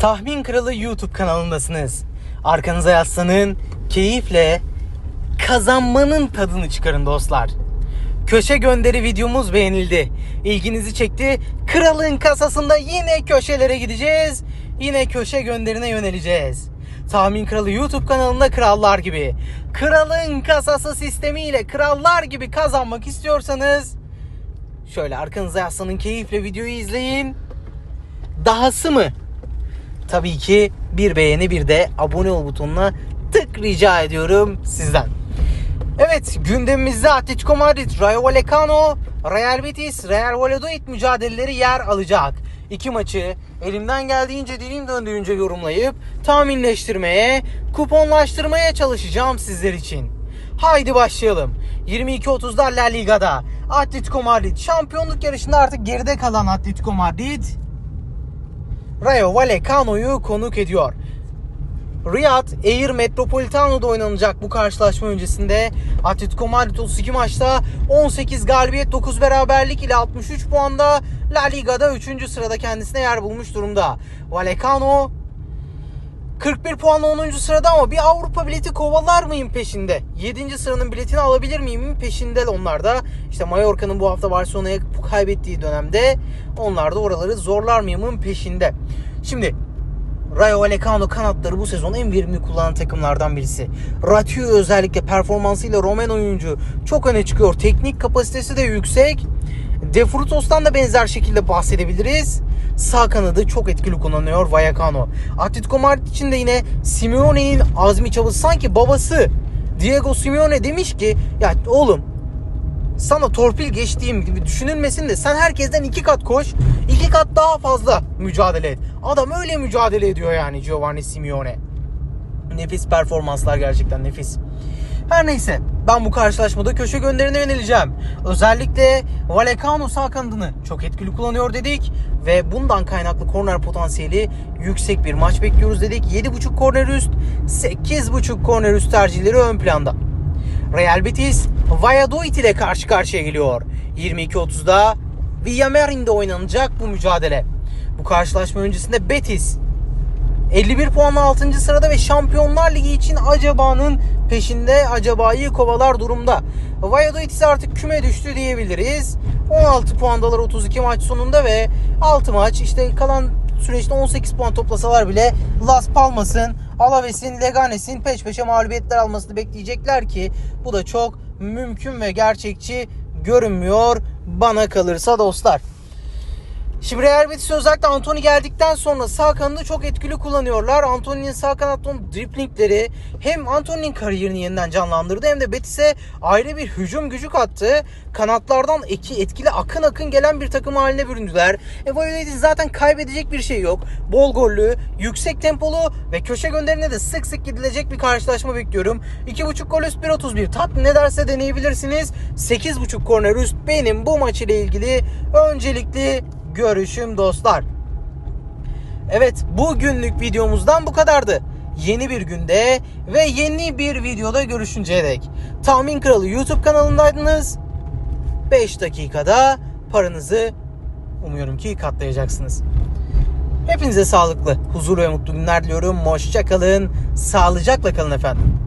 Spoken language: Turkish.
Tahmin Kralı YouTube kanalındasınız. Arkanıza yaslanın, keyifle kazanmanın tadını çıkarın dostlar. Köşe gönderi videomuz beğenildi. İlginizi çekti. Kralın kasasında yine köşelere gideceğiz. Yine köşe gönderine yöneleceğiz. Tahmin Kralı YouTube kanalında krallar gibi. Kralın kasası sistemiyle krallar gibi kazanmak istiyorsanız şöyle arkanıza yaslanın keyifle videoyu izleyin. Dahası mı? Tabii ki bir beğeni bir de abone ol butonuna tık rica ediyorum sizden. Evet gündemimizde Atletico Madrid, Rayo Vallecano, Real Betis, Real Valladolid mücadeleleri yer alacak. İki maçı elimden geldiğince dilim döndüğünce yorumlayıp tahminleştirmeye, kuponlaştırmaya çalışacağım sizler için. Haydi başlayalım. 22.30'da La Liga'da Atletico Madrid şampiyonluk yarışında artık geride kalan Atletico Madrid Rayo Vallecano'yu konuk ediyor. Riyad Air Metropolitano'da oynanacak bu karşılaşma öncesinde Atletico Madrid 32 maçta 18 galibiyet 9 beraberlik ile 63 puanda La Liga'da 3. sırada kendisine yer bulmuş durumda. Vallecano 41 puanla 10. sırada ama bir Avrupa bileti kovalar mıyım peşinde? 7. sıranın biletini alabilir miyim peşinde onlar da. İşte Mallorca'nın bu hafta Barcelona'ya kaybettiği dönemde onlar da oraları zorlar mıyımın peşinde. Şimdi Rayo Vallecano kanatları bu sezon en verimli kullanan takımlardan birisi. Ratio özellikle performansıyla Roman oyuncu çok öne çıkıyor. Teknik kapasitesi de yüksek. De Frutos'tan da benzer şekilde bahsedebiliriz. Sağ kanadı çok etkili kullanıyor Vallecano. Atletico Madrid için de yine Simeone'nin azmi çabası sanki babası Diego Simeone demiş ki ya oğlum sana torpil geçtiğim gibi düşünülmesin de sen herkesten iki kat koş, iki kat daha fazla mücadele et. Adam öyle mücadele ediyor yani Giovanni Simeone. Nefis performanslar gerçekten nefis. Her neyse ben bu karşılaşmada köşe gönderine yöneleceğim. Özellikle Vallecano sağ kanadını çok etkili kullanıyor dedik. Ve bundan kaynaklı korner potansiyeli yüksek bir maç bekliyoruz dedik. 7.5 korner üst, 8.5 korner üst tercihleri ön planda. Real Betis Valladolid ile karşı karşıya geliyor. 22.30'da Villamarin'de oynanacak bu mücadele. Bu karşılaşma öncesinde Betis 51 puanla 6. sırada ve Şampiyonlar Ligi için acaba'nın peşinde acabayı kovalar durumda. Valladolid ise artık küme düştü diyebiliriz. 16 puandalar 32 maç sonunda ve 6 maç işte kalan süreçte 18 puan toplasalar bile Las Palmas'ın, Alaves'in, Leganes'in peş peşe mağlubiyetler almasını bekleyecekler ki bu da çok mümkün ve gerçekçi görünmüyor bana kalırsa dostlar. Şimdi Real Betis özellikle Antony geldikten sonra sağ kanadı çok etkili kullanıyorlar. Antony'nin sağ kanattan driplingleri hem Antony'nin kariyerini yeniden canlandırdı hem de Betis'e ayrı bir hücum gücü kattı. Kanatlardan eki, etkili akın akın gelen bir takım haline büründüler. E Valladolid'in zaten kaybedecek bir şey yok. Bol gollü, yüksek tempolu ve köşe gönderine de sık sık gidilecek bir karşılaşma bekliyorum. 2.5 gol üst 1.31 tat ne derse deneyebilirsiniz. 8.5 korner üst benim bu maç ile ilgili öncelikli görüşüm dostlar. Evet bugünlük videomuzdan bu kadardı. Yeni bir günde ve yeni bir videoda görüşünceye dek. Tahmin Kralı YouTube kanalındaydınız. 5 dakikada paranızı umuyorum ki katlayacaksınız. Hepinize sağlıklı, huzurlu ve mutlu günler diliyorum. Hoşça kalın, sağlıcakla kalın efendim.